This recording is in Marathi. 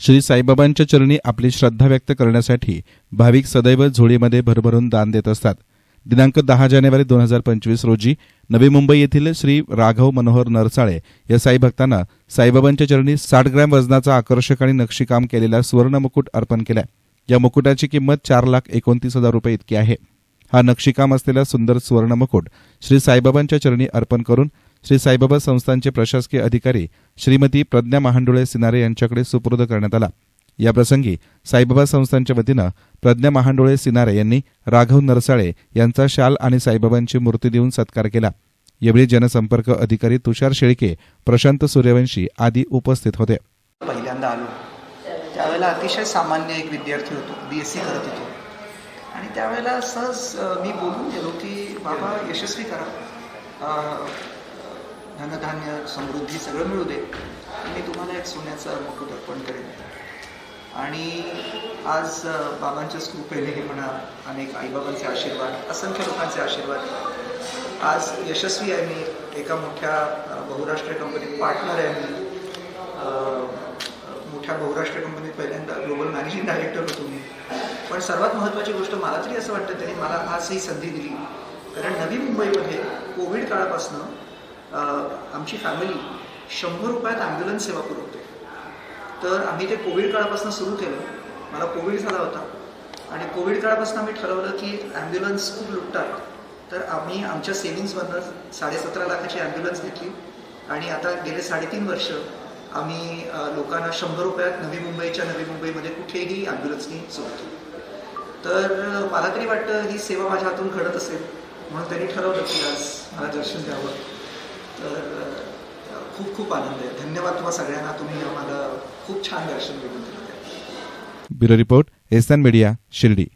श्री साईबाबांच्या चरणी आपली श्रद्धा व्यक्त करण्यासाठी भाविक सदैव झोळीमध्ये भरभरून दान देत असतात. दिनांक दहा जानेवारी दोन हजार पंचवीस रोजी नवी मुंबई येथील श्री राघव मनोहर नरसाळे या साई भक्तांना साईबाबांच्या चरणी साठ ग्रॅम वजनाचा आकर्षक आणि नक्षीकाम केलेला सुवर्ण मुकुट अर्पण केला या मुकुटाची किंमत चार लाख एकोणतीस हजार रुपये इतकी आहे. हा नक्षीकाम असलेला सुंदर सुवर्ण मुकुट श्री साईबाबांच्या चरणी अर्पण करून श्री साईबाबा संस्थांचे प्रशासकीय अधिकारी श्रीमती प्रज्ञा महांडुळे सिनारे यांच्याकडे सुपूर्द करण्यात आला. याप्रसंगी साईबाबा संस्थांच्या वतीनं प्रज्ञा महांडुळे सिनारे यांनी राघव नरसाळे यांचा शाल आणि साईबाबांची मूर्ती देऊन सत्कार केला. यावेळी जनसंपर्क अधिकारी तुषार शेळके प्रशांत सूर्यवंशी आदी उपस्थित होते. पहिल्यांदा आलो. त्यावेळेला अतिशय सामान्य एक विद्यार्थी होतो बी एस सी करत होतो. आणि त्यावेळेला सहज मी बोलून गेलो की बाबा यशस्वी करा. धनधान्य समृद्धी सगळं मिळू दे. मी तुम्हाला एक सोन्याचं मुकुट अर्पण करेन. आणि आज बाबांच्या बाबांच्याच कृपेने म्हणा अनेक आईबाबांचे आशीर्वाद असंख्य लोकांचे आशीर्वाद. आज यशस्वी आहे मी. एका मोठ्या बहुराष्ट्रीय कंपनीत पार्टनर आहे मी. मोठ्या बहुराष्ट्रीय कंपनीत पहिल्यांदा ग्लोबल मॅनेजिंग डायरेक्टर होतो मी. पण सर्वात महत्त्वाची गोष्ट मला तरी असं वाटतं त्यांनी मला आज ही संधी दिली. कारण नवी मुंबईमध्ये कोविड काळापासनं आमची फॅमिली शंभर रुपयात ॲम्ब्युलन्स सेवा पुरवते तर आम्ही ते कोविड काळापासून सुरू केलं. मला कोविड झाला होता. आणि कोविड काळापासून आम्ही ठरवलं की ॲम्ब्युलन्स खूप लुटतात. तर आम्ही आमच्या सेव्हिंग्समधनं साडेसतरा लाखाची ॲम्ब्युलन्स घेतली. आणि आता गेले साडेतीन वर्ष आम्ही लोकांना शंभर रुपयात नवी मुंबईच्या नवी मुंबईमध्ये कुठेही ॲम्ब्युलन्सनी सोडतो. तर मला तरी वाटतं ही सेवा माझ्या हातून घडत असेल. म्हणून त्यांनी ठरवलं की आज मला दर्शन द्यावं. तर खूप खूप आनंद आहे. धन्यवाद तुम्हाला सगळ्यांना. तुम्ही आम्हाला खूप छान दर्शन घेऊन दिलं. Bureau report S media Shirdi.